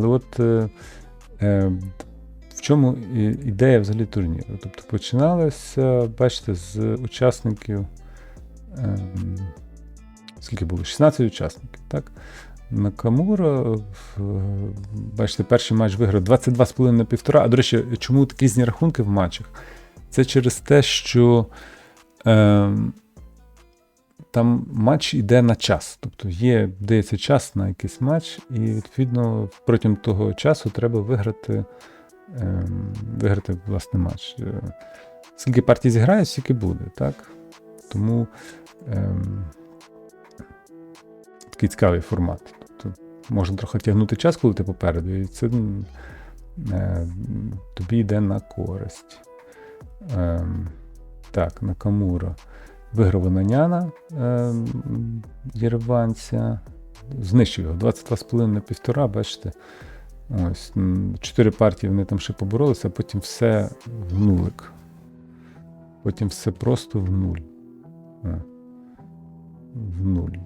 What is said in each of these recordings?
Але от е, е, в чому ідея взагалі турніру? Тобто починалося, бачите, з учасників. Е, скільки було? 16 учасників, так? Накамура, бачите, перший матч виграв 22,5 на півтора. А до речі, чому такі різні рахунки в матчах? Це через те, що е, там матч йде на час. Тобто є, дається час на якийсь матч, і відповідно протягом того часу треба виграти, е, виграти власне матч. Е, Скільки партій зіграють, стільки буде, так? Тому е, такий цікавий формат. Тобто можна трохи тягнути час, коли ти попереду, і це е, тобі йде на користь. Е, так, Накамура. Виграв Наняна е, єреванця, знищив його 22,5 на півтора, бачите. Ось, чотири партії вони там ще поборолися, а потім все в нулик. Потім все просто в нуль. В нуль.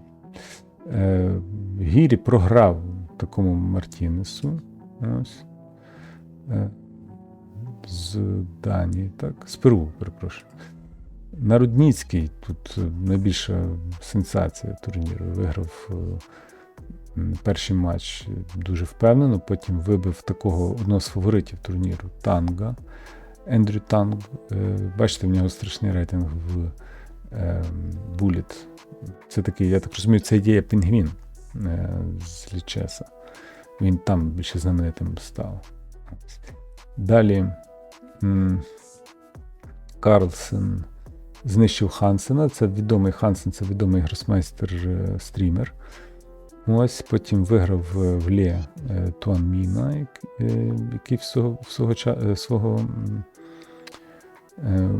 Е, Гірі програв такому Мартінесу. Ось. Е, з Данії, так? З Перу, перепрошую. Народніцький тут е, найбільша сенсація турніру. Виграв е, перший матч дуже впевнено, потім вибив такого одного з фаворитів турніру Танга. Ендрю Танг. Е, Бачите, в нього страшний рейтинг в е, Bullet. Це такий, я так розумію, це ідея Пінгвін е, з Лічеса. Він там більше знаменитим став. Далі Карлсен знищив Хансена. Це відомий Хансен, це відомий гросмейстер е, стрімер. Ось потім виграв е, в Лє е, Туан Міна, який е, свого м, е,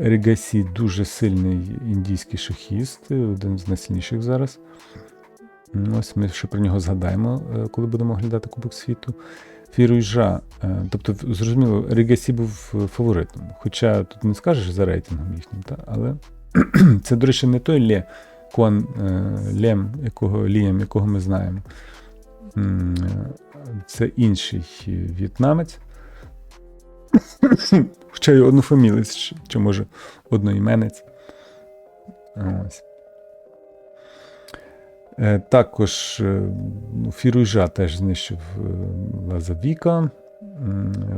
Регасі, дуже сильний індійський шахіст, один з найсильніших зараз. Ось ми ще про нього згадаємо, коли будемо оглядати Кубок світу. Фіруйжа, е, тобто, зрозуміло, Регасі був е, фаворитом. Хоча тут не скажеш за рейтингом їхнім, та? але це, до речі, не той Лє Куан е, Лем, якого Лієм, якого ми знаємо. Це інший в'єтнамець. Хоча й однофамілець, чи може одноіменець. Ось. Е, Також е, ну, Фіруйжа теж знищив е, Лазавіка.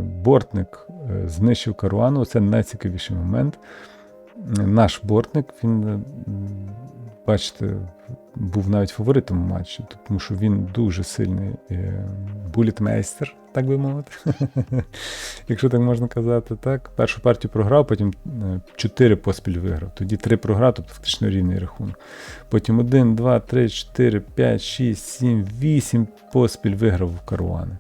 Бортник знищив Каруану. Це найцікавіший момент. Наш бортник, він, бачите, був навіть фаворитом у матчі, тому що він дуже сильний е, булітмейстер, так би мовити. Якщо так можна казати, так. Першу партію програв, потім е, чотири поспіль виграв. Тоді три програв, тобто фактично рівний рахунок. Потім 1, 2, 3, 4, 5, 6, 7, 8 поспіль виграв в Каруани.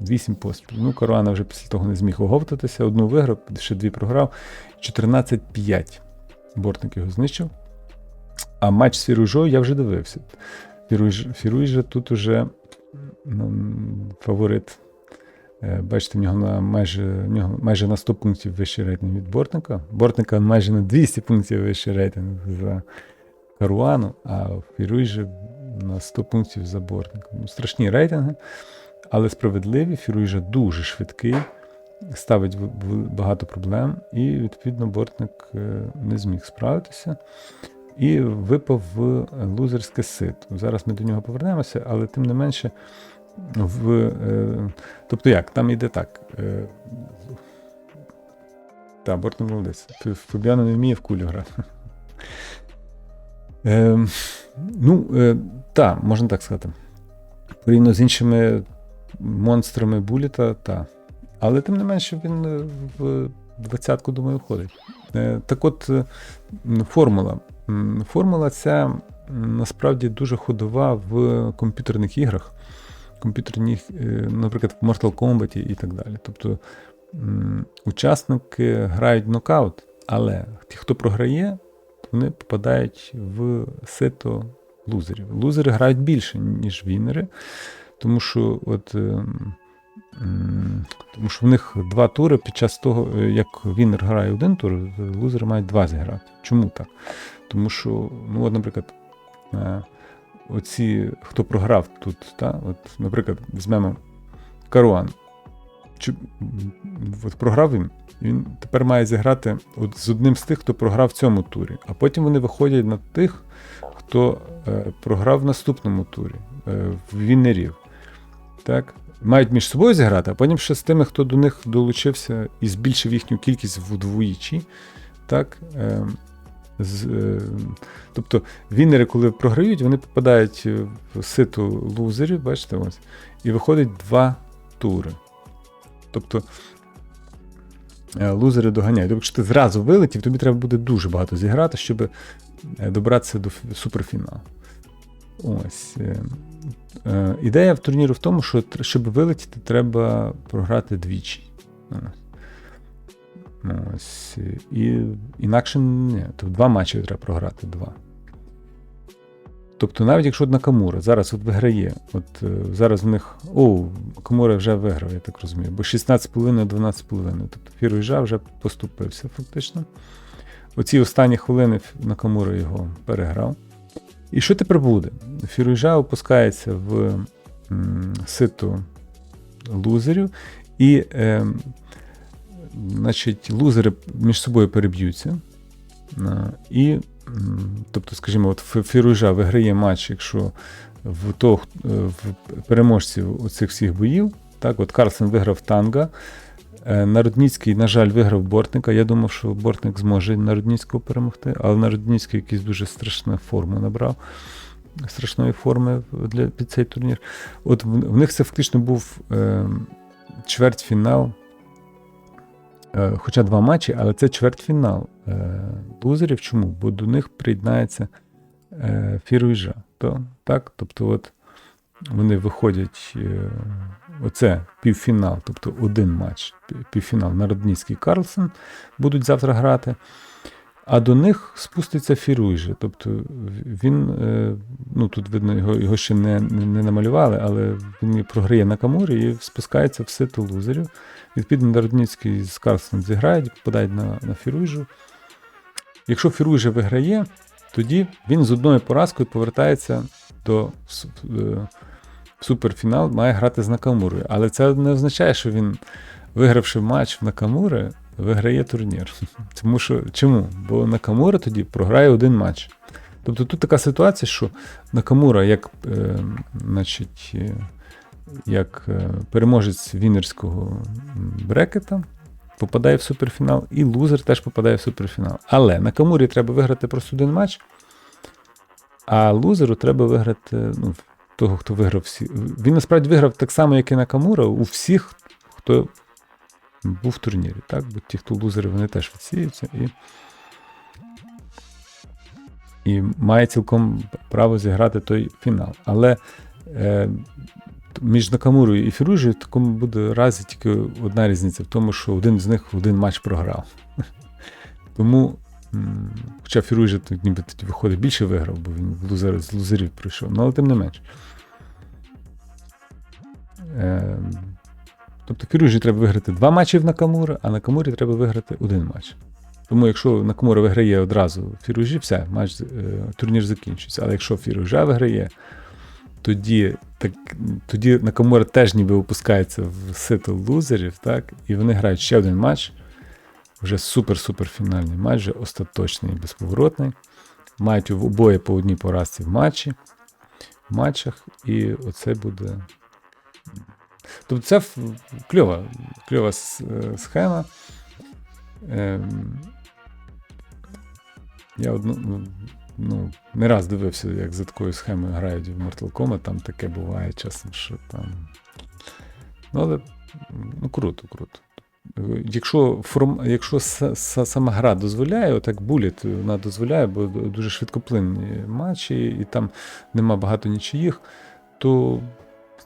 8 поспіль. Ну, Каруана вже після того не зміг оговтатися. Одну виграв, ще дві програв. 14-5. Бортник його знищив. А матч з Фіружою я вже дивився. Фіруж, Фіруй тут уже м, фаворит. Е, Бачите, в нього на майже, в нього майже на 100 пунктів вищий рейтинг від Бортника. Бортника майже на 200 пунктів вищий рейтинг за Каруану, а в Фіруй же на 100 пунктів за Бортника. Ну, страшні рейтинги, але справедливі. Фіруй же дуже швидкий, ставить багато проблем, і, відповідно, Бортник е, не зміг справитися. І випав в лузерське сито. Зараз ми до нього повернемося, але тим не менше, в, е, тобто як, там йде так. Е, та, Бортник молодець. Ф- Фабіано не вміє в кулю грати. Е, ну, е, так, можна так сказати. Порівняно з іншими монстрами Буліта, та. Але тим не менше він е, в двадцятку, думаю, входить. Е, Так от, е, формула. Формула ця насправді дуже ходова в комп'ютерних іграх. Комп'ютерні, е, наприклад, в Mortal Kombat і так далі. Тобто учасники грають нокаут, але ті, хто програє, вони попадають в сито лузерів. Лузери грають більше, ніж вінери, тому що от. ем, Тому що в них два тури під час того, е, як Вінер грає один тур, лузери мають два зіграти. Чому так? Тому що, ну, от, наприклад, е, оці, хто програв тут, та, от, наприклад, візьмемо Каруан. Чи, от програв він, він тепер має зіграти от з одним з тих, хто програв в цьому турі. А потім вони виходять на тих, хто е, програв в наступному турі, е, в вінерів. Так? Мають між собою зіграти, а потім ще з тими, хто до них долучився і збільшив їхню кількість вдвічі. Так? Е, з, е, тобто вінери, коли програють, вони попадають е, в ситу лузерів, бачите, ось, і виходить два тури. Тобто е, лузери доганяють. Тобто, якщо ти зразу вилетів, тобі треба буде дуже багато зіграти, щоб добратися до суперфіналу. Ось. Ідея в турніру в тому, що щоб вилетіти, треба програти двічі. Ось. І інакше ні. Тобто два матчі треба програти два. Тобто, навіть якщо Накамура зараз от виграє, от е, зараз в них. О, Накамура вже виграв, я так розумію, бо 16,5, 12,5. Тобто Фіруйжа вже поступився фактично. Оці останні хвилини Накамура його переграв. І що тепер буде? Фіруйжа опускається в м, сито лузерів, і е, значить, лузери між собою переб'ються. Е, І, тобто, скажімо, от Ф- Фіруйжа виграє матч, якщо в того, е, в переможців оцих всіх боїв, так, от Карлсон виграв танга. Е, Народніцький, на жаль, виграв Бортника. Я думав, що Бортник зможе Народніцького перемогти, але Народніцький якийсь дуже страшну форму набрав. Страшної форми для, під цей турнір. От в, в них це фактично був е, чвертьфінал. Е, хоча два матчі, але це чвертьфінал е, лузерів. Чому? Бо до них приєднається е, Фіруйжа. То, так? Тобто, от вони виходять. Оце півфінал, тобто один матч, пі- півфінал Народницький Карлсон будуть завтра грати. А до них спуститься Фіруйже. Тобто він, е, ну тут видно, його, його ще не, не, не намалювали, але він програє на камурі і спускається в ситу лузерів. Відповідно, Народницький з Карлсоном зіграють, попадають на, на Фіруйжу. Якщо Фіруйже виграє, тоді він з одною поразкою повертається до е, суперфінал має грати з Накамурою. Але це не означає, що він, вигравши матч в Накамури, виграє турнір. Тому що чому? Бо Накамура тоді програє один матч. Тобто тут така ситуація, що Накамура, як, е, значить, е, як е, переможець вінерського брекета, попадає в суперфінал, і лузер теж попадає в суперфінал. Але Накамурі треба виграти просто один матч, а лузеру треба виграти ну, того, хто виграв всі. Він насправді виграв так само, як і Накамура, у всіх, хто був в турнірі. Так? Бо ті, хто лузери, вони теж відсіються і, і має цілком право зіграти той фінал. Але е, між Накамурою і Фіружею в такому буде разі тільки одна різниця в тому, що один з них один матч програв. Тому, хоча Фіружа тут ніби виходить більше виграв, бо він лузер, з лузерів прийшов, ну, але тим не менш. Е, тобто Фіружі треба виграти два матчі в Накамура, а Накамурі треба виграти один матч. Тому якщо Накамура виграє одразу Фіружі, все, матч, е, турнір закінчується. Але якщо Фіружа виграє, тоді, так, тоді Накамура теж ніби опускається в сито лузерів, так? і вони грають ще один матч. Вже супер-супер фінальний матч, вже остаточний і безповоротний. Мають обоє по одній поразці в матчі, в матчах, і оце буде. Тобто це кльова, кльова схема. Ем, я одну, ну, ну, не раз дивився, як за такою схемою грають в Mortal Kombat, там таке буває часом, що там. Ну, але ну, круто, круто. Якщо, форм, якщо сама гра дозволяє, отак буліт вона дозволяє, бо дуже швидкоплинні матчі, і там нема багато нічиїх, то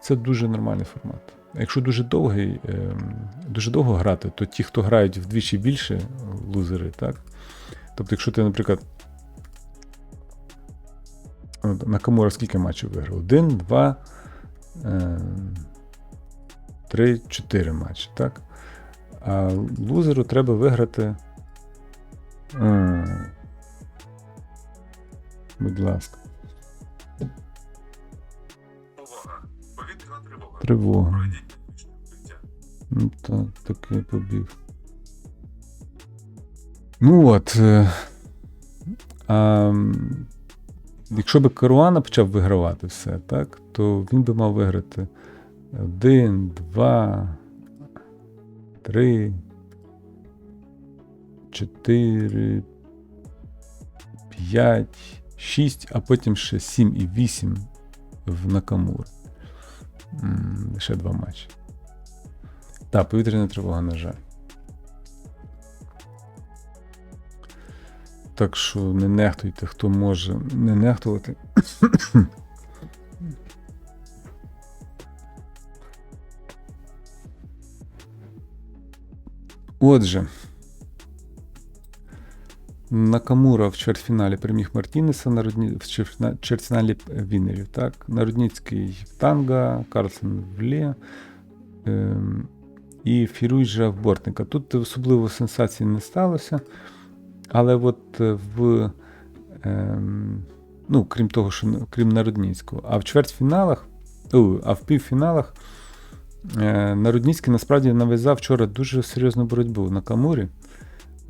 це дуже нормальний формат. Якщо дуже довгий, ем, дуже довго грати, то ті, хто грають вдвічі більше, лузери, так? Тобто, якщо ти, наприклад, от Накамура скільки матчів виграв? Один, два, ем, три, чотири матчі, так? А лузеру треба виграти. Будь ласка. Тривога. Ну так, таки побіг. Ну от. е, А, якщо би Каруана почав вигравати все, так, то він би мав виграти один, два, три, чотири, п'ять, шість, а потім ще сім і вісім в Накамур. Ще два матчі. Так, повітряна тривога, на жаль. Так що не нехтуйте, хто може не нехтувати. Отже, Накамура в чвертьфіналі переміг Мартінеса, Народні... в чвертьфіна- чвертьфіналі Вінерів. Так? Народніцький в танга, Карлсон в Лє ем, і Фіруйджа в Бортника. Тут особливо сенсацій не сталося. Але от е, в. Ем, ну, крім того, що крім Народніцького. А в чвертьфіналах, о, а в півфіналах е, Народніцький насправді нав'язав вчора дуже серйозну боротьбу на Камурі.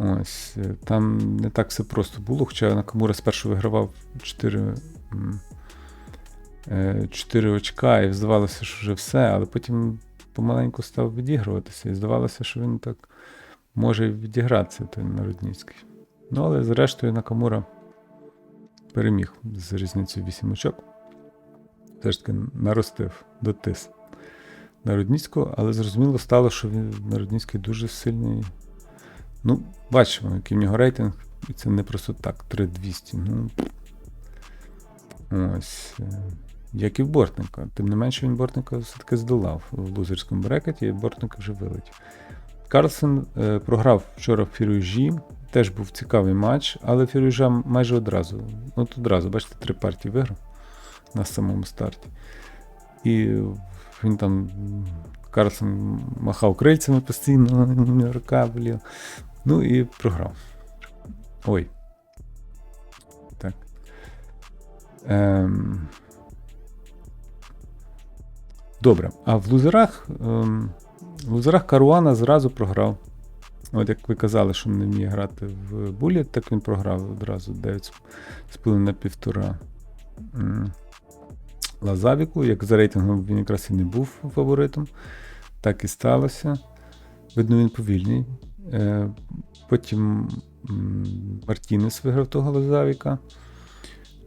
Ось, е, там не так все просто було, хоча Накамура спершу вигравав 4, е, 4 очка, і здавалося, що вже все, але потім помаленьку став відігруватися, і здавалося, що він так може відігратися, той Народніцький. Ну, але зрештою Накамура переміг з різницею 8 очок. Все ж таки наростив дотис Народніцького, але зрозуміло стало, що він Народніцький дуже сильний. Ну, бачимо, який в нього рейтинг, і це не просто так, 3200. Ну, ось. е, Як і в Бортника. Тим не менше, він Бортника все-таки здолав в лузерському брекеті, і Бортника вже вилетів. Карлсон е, програв вчора в Фірюжі. Теж був цікавий матч, але Фірюжа майже одразу. От одразу, бачите, три партії виграв на самому старті. І він там. Карлсон махав крильцями постійно, рука боліла. Ну і програв. Ой. Так. Ем... Добре. А в лузерах. Ем... В лузерах Каруана зразу програв. От як ви казали, що не вміє грати в булі, так він програв одразу 9 з на півтора. Лазавіку, як за рейтингом він якраз і не був фаворитом. Так і сталося. Видно, він повільний. Е, Потім Мартінес виграв того Лазавіка.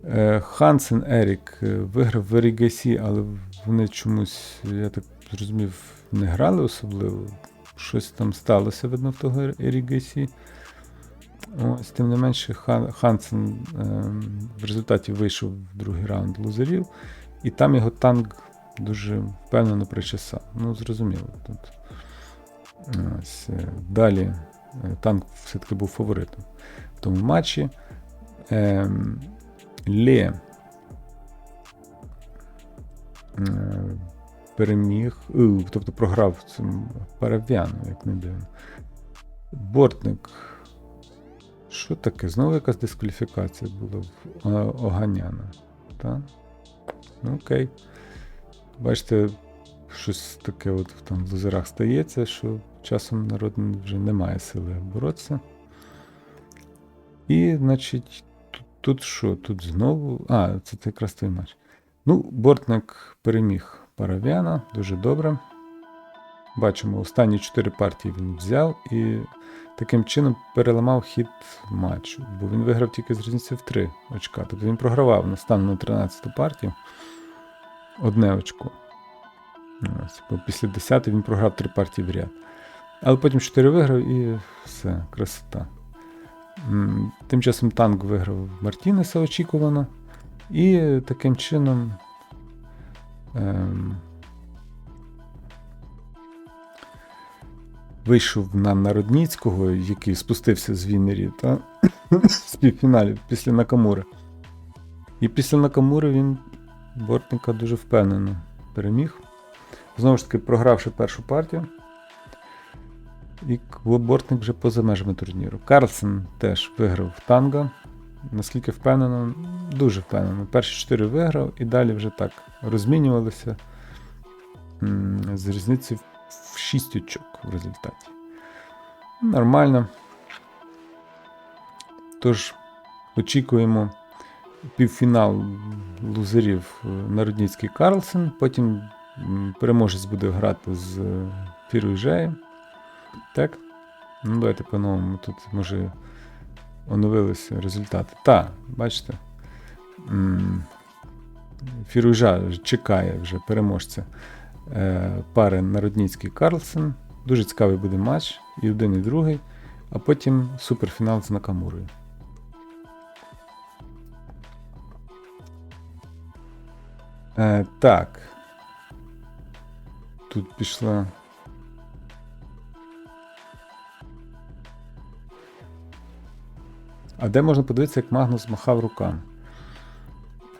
Е, Хансен Ерік е, виграв в Ерігасі, але вони чомусь, я так зрозумів, не грали особливо. Щось там сталося, видно, в того Ерігасі. Ось, тим не менше, Хан, Хансен в результаті вийшов в другий раунд лузерів, і там його танк дуже впевнено причесав. Ну, зрозуміло. Тут. Ось, е, далі е, танк все-таки був фаворитом в тому матчі. Ем, Лє е, переміг, тобто програв цим парав'яну, як не дивно. Бортник. Що таке? Знову якась дискваліфікація була в Оганяна. Так? Ну, окей. Бачите, щось таке от там в лузерах стається, що часом народ вже не має сили боротися. І, значить, тут, що? Тут знову. А, це якраз той матч. Ну, бортник переміг Парав'яна, дуже добре. Бачимо, останні 4 партії він взяв і таким чином переламав хід матчу, бо він виграв тільки з різницею в 3 очка. Тобто він програвав на на 13 партію одне очко. Ось, бо після 10 він програв 3 партії в ряд. Але потім 4 виграв і все, красота. Тим часом танк виграв Мартінеса очікувано. І таким чином. Ем, вийшов на Народніцького, який спустився з Вінері, та з півфіналів після Накамури. І після Накамури він Бортника дуже впевнено переміг. Знову ж таки, програвши першу партію. І Бортник вже поза межами турніру. Карлсен теж виграв в танго. Наскільки впевнено, дуже впевнено. Перші чотири виграв і далі вже так розмінювалися. з різницею в 6 очок в результаті. Нормально. Тож, очікуємо півфінал лузерів Народницький Карлсен. Потім переможець буде грати з е, Фіруйжеєм. Так? Ну, давайте по-новому. Тут може оновилися результати. Так, бачите. Фіруйжа чекає вже переможця е, пари Народницький Карлсен. Дуже цікавий буде матч, і один, і другий, а потім суперфінал з Накамурою. Е, так. Тут пішла. А де можна подивитися, як Магнус махав руками?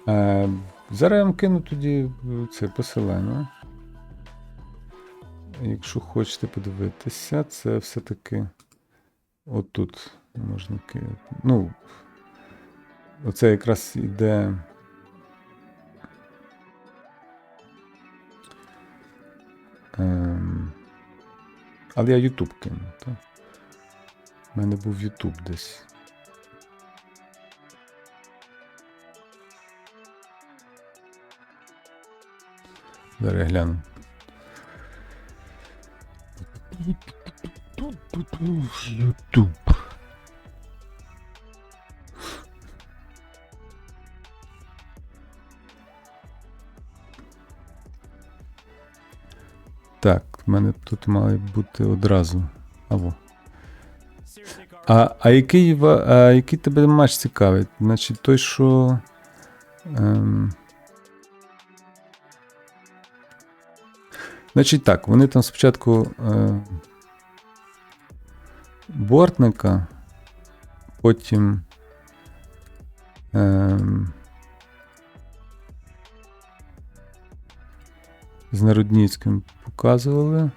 Е, зараз я вам кину тоді е, це посилання. Якщо хочете подивитися, це все-таки отут можна кинути. Ну, оце якраз іде. Ем, але я YouTube кину, так? У мене був YouTube десь. Зараз я гляну. YouTube. Так, в мене тут має бути одразу. Або. А, а, який, а який тебе матч цікавить? Значить, той, що. Ем... Значить так, вони там спочатку е, бортника, потім е, з Народніцьким показували.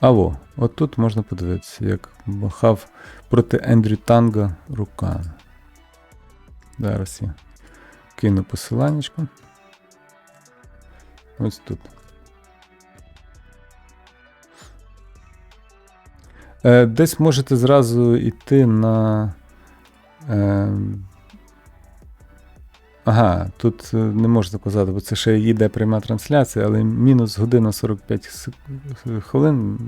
А во, от тут можна подивитися, як махав проти Ендрю Танга руками. Зараз я кину посиланнячко. Ось тут. Е, Десь можете зразу йти на. Е, ага, тут е, не можна казати, бо це ще їде пряма трансляція, але мінус година 45 хвилин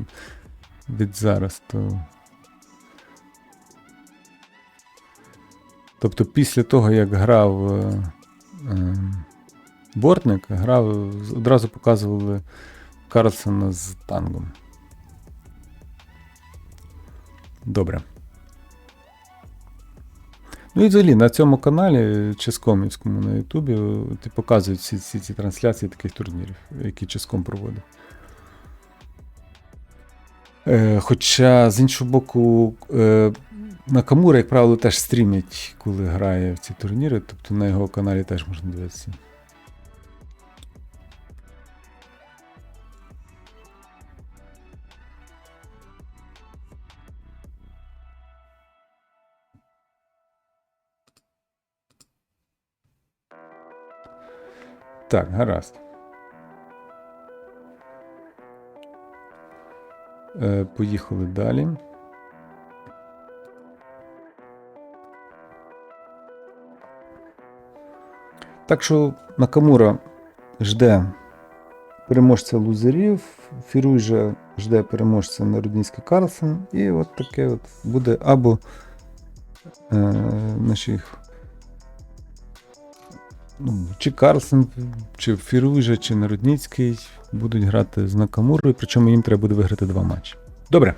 від зараз, то. Тобто після того, як грав. Бортник грав, одразу показували Карлсона з тангом. Добре. Ну і взагалі на цьому каналі Ческомівському на Ютубі ти показують всі, всі ці трансляції таких турнірів, які Ческом проводить. Е, хоча, з іншого боку, е, Накамура, як правило, теж стрімить, коли грає в ці турніри, тобто на його каналі теж можна дивитися. Так, гаразд. Е, поїхали далі. Так що Накамура жде переможця лузерів, Фіруй же жде переможця Народницький Карлсон, і от таке от буде або е, наших ну, чи Карлсен, чи Фіружа, чи Народницький будуть грати з Накамурою, причому їм треба буде виграти два матчі. Добре.